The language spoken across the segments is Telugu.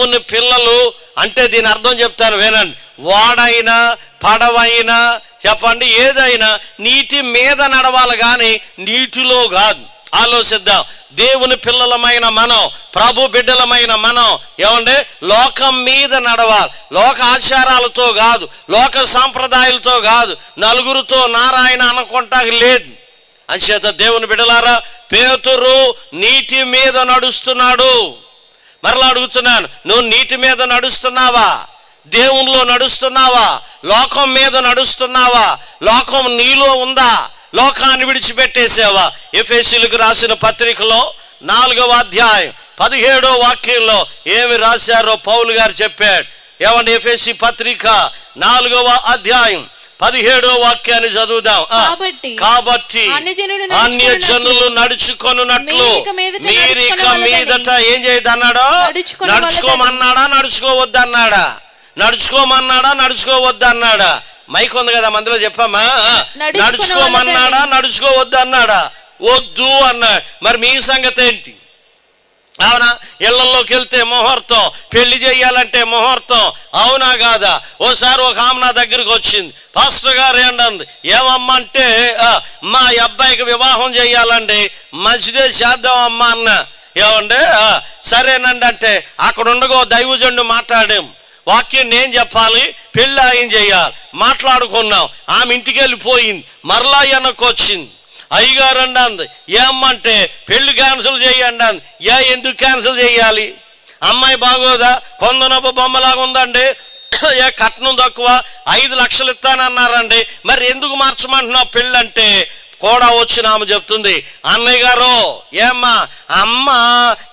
దేవుని పిల్లలు అంటే దీని అర్థం చెప్తాను వినండి. వాడైనా పడవైనా చెప్పండి ఏదైనా నీటి మీద నడవాలి కానీ నీటిలో కాదు. ఆలోచిద్దాం. దేవుని పిల్లలమైన మనం ప్రభు బిడ్డలమైన మనం ఏమండి? లోకం మీద నడవాలి. లోక ఆచారాలతో కాదు లోక సాంప్రదాయాలతో కాదు నలుగురితో నారాయణ అనుకుంటా లేదు. అంచేత దేవుని బిడ్డలారా పేతురు నీటి మీద నడుస్తున్నాడు. మరలా అడుగుతున్నాను నువ్వు నీటి మీద నడుస్తున్నావా? దేవునిలో నడుస్తున్నావా? లోకం మీద నడుస్తున్నావా? లోకం నీలో ఉందా? లోకాన్ని విడిచిపెట్టేసావా? ఎఫ్ఎస్సీలకు రాసిన పత్రికలో నాలుగవ అధ్యాయం పదిహేడో వాక్యంలో ఏమి రాశారో పౌలు గారు చెప్పాడు. ఏమండి ఎఫ్ఎస్సి పత్రిక? నాలుగవ అధ్యాయం పదిహేడో వాక్యాన్ని చదువుదాం. కాబట్టి అన్య జనులు నడుచుకొనున్నట్లు మీరిక మీదట ఏం చేయదన్నాడో. నడుచుకోమన్నాడా? నడుచుకోవద్దన్నాడా? నడుచుకోమన్నాడా? నడుచుకోవద్దన్నాడా? మైక్ ఉంది కదా మందిలో చెప్పమ్మా. నడుచుకోమన్నాడా? నడుచుకోవద్దన్నాడా? వద్దు అన్నాడు. మరి మీ సంగతి ఏంటి? అవునా? ఇళ్ళలోకి వెళ్తే ముహూర్తం. పెళ్ళి చేయాలంటే ముహూర్తం. అవునా కాదా? ఓసారి ఒక ఆమె నా దగ్గరికి వచ్చింది. పాస్టర్ గారు ఏంటంది ఏమమ్మా అంటే "ఆ, మా అబ్బాయికి వివాహం చేయాలండి. మంచిదే చేద్దాం అమ్మా అన్న. ఏమండి "ఆ, సరేనండి అంటే అక్కడ ఉండగో దైవజండు మాట్లాడాం. వాక్యం నేను చెప్పాలి పెళ్ళి ఆయన చేయాలి. మాట్లాడుకున్నాం. ఆమె ఇంటికి వెళ్ళిపోయింది. మరలా వెనక్కి వచ్చింది. అయ్యగారు అంది ఏమంటే పెళ్ళి క్యాన్సిల్ చేయండి అంది ఏ ఎందుకు క్యాన్సిల్ చేయాలి? అమ్మాయి బాగోదా? కొందనొప్ప బొమ్మలాగా ఉందండి. ఏ కట్నం తక్కువ? ఐదు లక్షలు ఇస్తానన్నారండి. మరి ఎందుకు మార్చమంటున్నావు పెళ్ళంటే? కూడా వచ్చిన ఆమె చెప్తుంది. అన్నయ్య గారు ఏమ్మా అమ్మ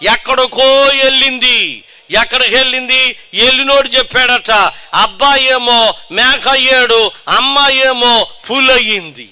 ఎక్కడికో వెళ్ళింది. ఎక్కడికి వెళ్ళింది? ఎల్లినోడు చెప్పాడట. అబ్బాయి ఏమో మేక అయ్యాడు అమ్మాయి ఏమో పులయ్యింది.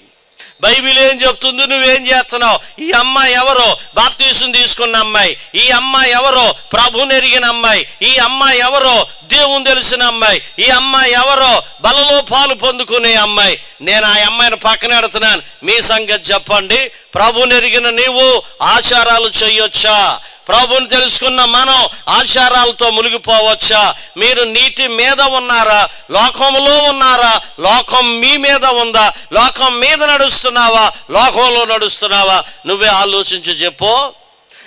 బైబిల్ ఏం చెప్తుంది? నువ్వేం చేస్తున్నావు? ఈ అమ్మాయి ఎవరో? బాప్తీసం తీసుకున్న అమ్మాయి. ఈ అమ్మాయి ఎవరో? ప్రభుని ఎరిగిన అమ్మాయి. ఈ అమ్మాయి ఎవరో? దేవుని తెలిసిన అమ్మాయి. ఈ అమ్మాయి ఎవరో? బలలో పాలు పొందుకునే అమ్మాయి. నేను ఆ అమ్మాయిని పక్కన పెడుతున్నాను. మీ సంగతి చెప్పండి. ప్రభుని ఎరిగిన నీవు ఆచారాలు చేయొచ్చా? ప్రభుని తెలుసుకున్న మనం ఆచారాలతో మునిగిపోవచ్చా? మీరు నీటి మీద ఉన్నారా? లోకంలో ఉన్నారా? లోకం మీ మీద ఉందా? లోకం మీద నడుస్తున్నావా? లోకంలో నడుస్తున్నావా? నువ్వే ఆలోచించి చెప్పు.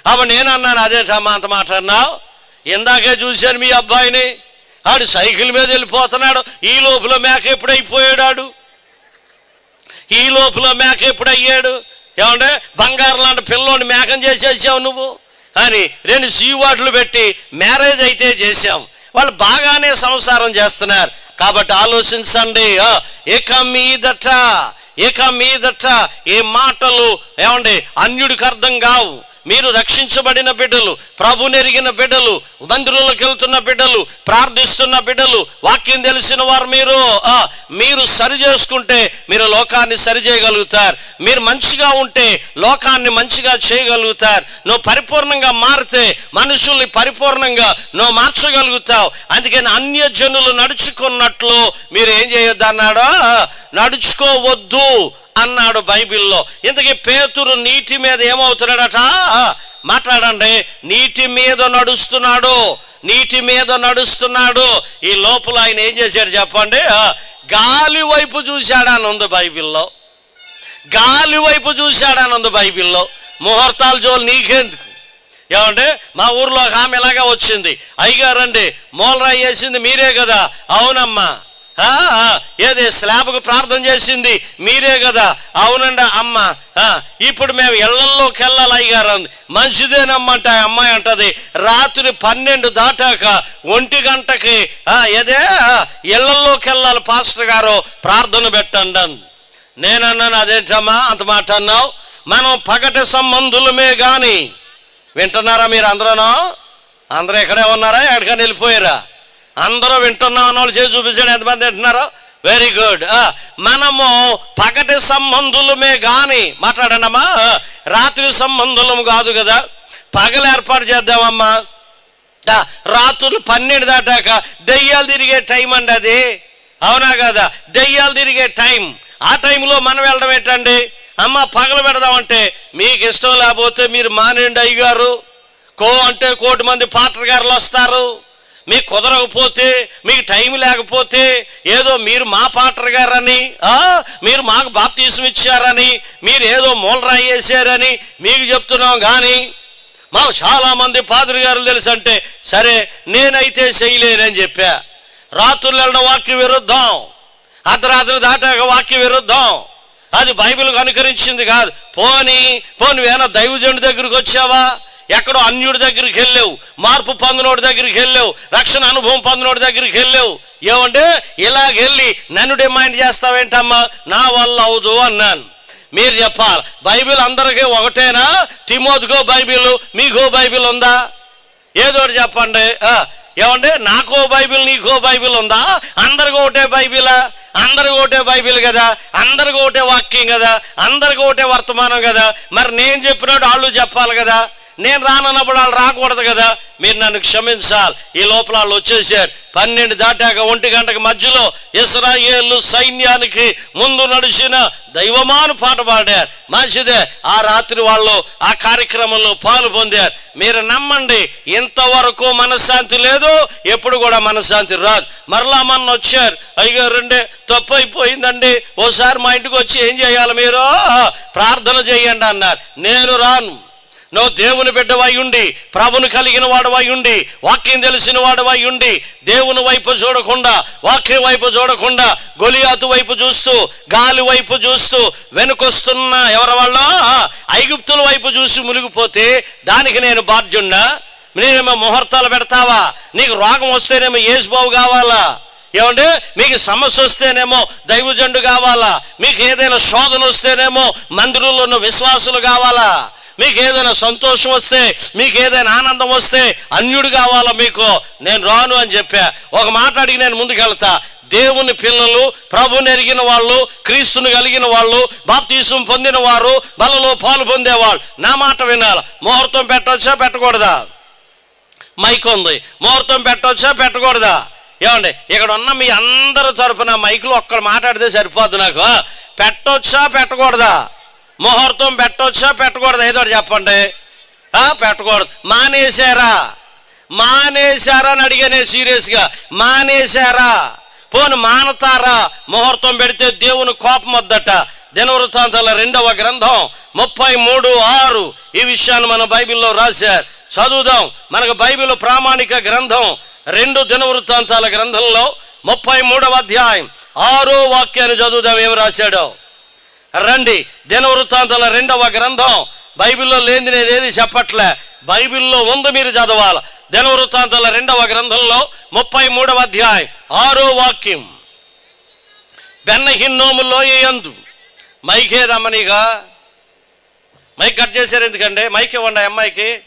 అవ నేనన్నాను అదేంటమ్మా అంత మాట అన్నావు. ఇందాకే చూశాను మీ అబ్బాయిని. ఆడు సైకిల్ మీద వెళ్ళిపోతున్నాడు. ఈ లోపల మేక ఎప్పుడైపోయాడు ఈ లోపల మేక ఎప్పుడయ్యాడు? ఏమంటే బంగారు లాంటి పిల్లోని మేకం చేసేసావు నువ్వు? అని రెండు సీవాట్లు పెట్టి మ్యారేజ్ అయితే చేశాం. వాళ్ళు బాగానే సంసారం చేస్తున్నారు. కాబట్టి ఆలోచించండి. ఇక మీదట ఇక మీదట ఏ మాటలు ఏమండి? అన్యుడికి అర్థం కావు. మీరు రక్షించబడిన బిడ్డలు ప్రభునెరిగిన బిడ్డలు మందిరంలోకి వెళ్తున్న బిడ్డలు ప్రార్థిస్తున్న బిడ్డలు వాక్యం తెలిసిన వారు మీరు. మీరు సరి చేసుకుంటే మీరు లోకాన్ని సరి చేయగలుగుతారు. మీరు మంచిగా ఉంటే లోకాన్ని మంచిగా చేయగలుగుతారు. నువ్వు పరిపూర్ణంగా మారితే మనుషుల్ని పరిపూర్ణంగా నువ్వు మార్చగలుగుతావు. అందుకని అన్య జనులు నడుచుకున్నట్లు మీరు ఏం చేయొద్దన్నాడో? నడుచుకోవద్దు అన్నాడు బైబిల్లో. ఇంతకీ పేతురు నీటి మీద ఏమవుతున్నాడట? మాట్లాడండి. నీటి మీద నడుస్తున్నాడు. నీటి మీద నడుస్తున్నాడు. ఈ లోపల ఆయన ఏం చేశాడు చెప్పండి? ఆ, గాలి వైపు చూశాడని ఉంది బైబిల్లో. గాలి వైపు చూశాడని ఉంది బైబిల్లో. ముహూర్తాలు జోలు నీకెందుకు? ఏమంటే మా ఊర్లో ఒక ఆమె ఇలాగా వచ్చింది. అయ్యగారండి మూలరాయి వేసింది మీరే కదా. అవునమ్మా. ఏది స్లాబ్కు ప్రార్థన చేసింది? మీరే కదా. అవునండి అమ్మ. ఇప్పుడు మేము ఇళ్ళలోకి వెళ్ళాలి అయ్యారు అంది మంచిదేనమ్మంట అమ్మాయి అంటది. రాత్రి పన్నెండు దాటాక ఒంటి గంటకి ఏదే? ఆ, ఇళ్ళలోకి వెళ్ళాలి పాస్టర్ గారు. ప్రార్థన పెట్టండి అని. నేనన్నాను అదేంటమ్మా? అంత మాట అన్నావు? మనం పగటి సంబంధులమే కానీ వింటున్నారా మీరు అందరూనో? అందరూ ఎక్కడే ఉన్నారా? ఎక్కడికైనా వెళ్ళిపోయారా? అందరూ వింటున్నాం అన్న వాళ్ళు చేసి చూపించండి. ఎంతమంది వింటున్నారో? వెరీ గుడ్ మనము పగటి సంబంధులమే కానీ మాట్లాడనమ్మా రాత్రి సంబంధులము కాదు కదా. పగలు ఏర్పాటు చేద్దామమ్మా. రాత్రులు పన్నెండు దాటాక దెయ్యాలు తిరిగే టైం అండి అది. అవునా కదా? దెయ్యాలు తిరిగే టైం. ఆ టైంలో మనం వెళ్ళడం ఏంటండి? అమ్మ పగలు పెడదామంటే మీకు ఇష్టం లేకపోతే మీరు మానేండి అయ్యగారు. కో అంటే కోటి మంది పాటర్ గారులు వస్తారు. మీకు కుదరకపోతే మీకు టైం లేకపోతే ఏదో మీరు మా పాటర్ గారని ఆ, మీరు మాకు బాప్తీసం ఇచ్చారని మీరు ఏదో మూలరాయి వేసారని మీకు చెప్తున్నాం కానీ మాకు చాలామంది పాదురు గారు తెలుసు అంటే సరే నేనైతే చేయలేనని చెప్పా. రాత్రులు వెళ్ళిన వాక్య విరుద్ధం. అర్ధరాత్రి దాటాక వాక్య విరుద్ధం. అది బైబిల్కి అనుకరించింది కాదు. పోని పోని వేన దైవజనుడి దగ్గరికి వచ్చావా? ఎక్కడో అన్యుడి దగ్గరికి వెళ్ళావు మార్పు పొందినోడి దగ్గరికి వెళ్ళావు రక్షణ అనుభవం పొందినోడి దగ్గరికి వెళ్ళావు. ఏమంటే ఇలాగెళ్ళి నన్ను డిమాండ్ చేస్తావేంటమ్మా? నా వల్ల అవదు అన్నాను. మీరు చెప్పాలి బైబిల్ అందరికీ ఒకటేనా? తిమోతికో బైబిల్ మీకో బైబిల్ ఉందా? ఏదో ఒకటి చెప్పండి. ఏమంటే ఏమండి నాకో బైబిల్ నీకో బైబిల్ ఉందా? అందరికి ఒకటే బైబిలా? అందరికి ఒకటే బైబిల్ కదా? అందరికి ఒకటే వాక్యం కదా? అందరికి ఒకటే వర్తమానం కదా? మరి నేను చెప్పినట్టు వాళ్ళు చెప్పాలి కదా? నేను రానన్నప్పుడు వాళ్ళు రాకూడదు కదా. మీరు నన్ను క్షమించాలి. ఈ లోపల వాళ్ళు వచ్చేసారు. పన్నెండు దాటాక ఒంటి గంటకు మధ్యలో ఇస్రాయేలు సైన్యానికి ముందు నడిచిన దైవమాను పాట పాడారు. మంచిదే. ఆ రాత్రి వాళ్ళు ఆ కార్యక్రమంలో పాలు పొందారు. మీరు నమ్మండి ఇంతవరకు మనశ్శాంతి లేదు ఎప్పుడు కూడా మనశ్శాంతి రాదు. మరలా మన వచ్చారు. అయ్యో రెండే తప్పు అయిపోయిందండి ఓసారి మా ఇంటికి వచ్చి ఏం చేయాలి మీరు? ప్రార్థన చేయండి అన్నారు. నేను రాను. నువ్వు దేవుని బిడ్డవై ఉండి ప్రభుని కలిగిన వాడవై ఉండి వాక్యం తెలిసిన వాడవై ఉండి దేవుని వైపు చూడకుండా వాక్యం వైపు చూడకుండా గొలియాతు వైపు చూస్తూ గాలి వైపు చూస్తూ వెనుకొస్తున్న ఎవరి వాళ్ళ? ఐగుప్తుల వైపు చూసి మునిగిపోతే దానికి నేను బాధ్యున్నా నేనేమో ముహూర్తాలు పెడతావా? నీకు రోగం వస్తేనేమో ఏసుబాబు కావాలా? ఏమంటే మీకు సమస్య వస్తేనేమో దైవజండు కావాలా? మీకు ఏదైనా శోధన వస్తేనేమో మందిరంలో ఉన్న విశ్వాసులు కావాలా? మీకు ఏదైనా సంతోషం వస్తే మీకు ఏదైనా ఆనందం వస్తే అన్యుడు కావాలా మీకు? నేను రాను అని చెప్పా. ఒక మాట అడిగి నేను ముందుకెళ్తా. దేవుని పిల్లలు ప్రభుని ఎరిగిన వాళ్ళు క్రీస్తుని కలిగిన వాళ్ళు బాప్తీసం పొందిన వారు బలలో పాలు పొందేవాళ్ళు. నా మాట వినాలి? ముహూర్తం పెట్టవచ్చా పెట్టకూడదా? మైక్ ఉంది. ముహూర్తం పెట్టవచ్చా పెట్టకూడదా? ఏమండి ఇక్కడ ఉన్న మీ అందరి తరఫున మైకులు ఒక్కరు మాట్లాడితే సరిపోద్ది నాకు. పెట్టవచ్చా పెట్టొచ్చా పెట్టకూడదా? ముహూర్తం పెట్టవచ్చా పెట్టకూడదు? ఏదో చెప్పండి. ఆ, పెట్టకూడదు. మానేశారా? మానేశారా అని అడిగానే సీరియస్గా. మానేశారా? పోను మానతారా? ముహూర్తం పెడితే దేవుని కోపం వద్దట. దినవృత్తాంతాల రెండవ గ్రంథం ముప్పై మూడు ఆరు. ఈ విషయాన్ని మన బైబిల్లో రాశారు. చదువుదాం. మనకు బైబిల్ ప్రామాణిక గ్రంథం రెండు దినవృత్తాంతాల గ్రంథంలో ముప్పై మూడవ అధ్యాయం ఆరో వాక్యాన్ని చదువుదాం. ఏమి రాశాడో? రండి. దినవృత్తాంతాల రెండవ గ్రంథం. బైబిల్లో నేను ఏది చెప్పట్లే. బైబిల్లో ఉంది మీరు చదవాలి. దినవృత్తాంతాల రెండవ గ్రంథంలో ముప్పై మూడవ అధ్యాయం. ఆరో వాక్యం. బెన్నహిన్నోములో యందు. మైక్ ఏదమ్మనిగా? మైక్ కట్ చేశారు ఎందుకంటే? మైక్ ఇవ్వండి అమ్మాయికి.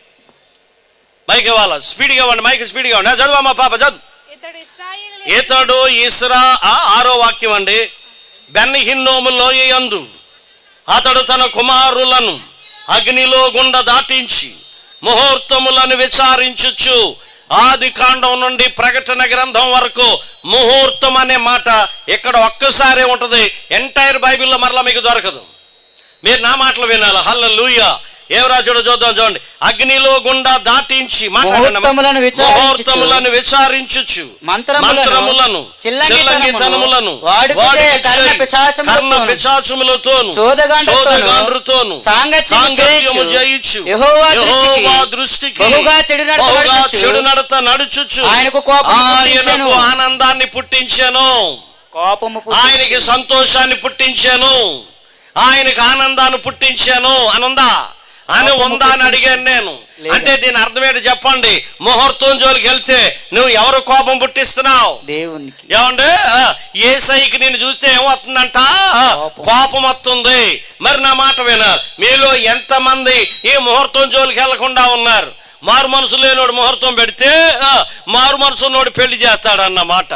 మైక్ ఇవ్వాలి? స్పీడ్గా ఇవ్వండి. మైక్ స్పీడ్గా ఇవ్వండి. ఆ, చదువమ్మా పాప చదువు. ఇతడు ఇస్రా ఆరో వాక్యం అండి. బెన్నహిన్నోములో లోయందు అతడు తన కుమారులను అగ్నిలో గుండ దాటించి ముహూర్తములను విచారించుచు ఆది కాండం నుండి ప్రకటన గ్రంథం వరకు ముహూర్తం అనే మాట ఇక్కడ ఒక్కసారే ఉంటుంది. ఎంటైర్ బైబిల్లో మరలా మీకు దొరకదు. మీరు నా మాటలు వినాలి? హల్ల ఏం రాజుడు చూద్దాం చూడండి. అగ్నిలో గుండా దాటించి. ముహూర్తములను విచారించుచు. మంత్రములను, చిల్లంగితనములను, కర్ణ సోదగాండ్రతోను, సాంగత్యము యెహోవా దృష్టికి బహుగా చెడు నడత నడుచుచు, ఆయనకు ఆయనకు. ఆనందాన్ని పుట్టించెను. కోపము ఆయనకి సంతోషాన్ని పుట్టించాను. ఆయనకి ఆనందాన్ని పుట్టించాను. అని ఉందా అని ఉందా అని అడిగాను నేను. అంటే దీని అర్థం ఏంటి చెప్పండి? ముహూర్తం జోలికి వెళ్తే నువ్వు ఎవరు కోపం పుట్టిస్తున్నావు? దేవునికి. ఏమండి? ఏ సైకి నేను చూస్తే ఏమవుతుందంట? కోపం. వస్తుంది. మరి నా మాట వినాలి మీలో ఎంతమంది ఈ ముహూర్తం జోలికి వెళ్ళకుండా ఉన్నారు? మారు మనసు లేనోడు ముహూర్తం పెడితే మారు మనసు ఉన్నోడు పెళ్ళి చేస్తాడు అన్నమాట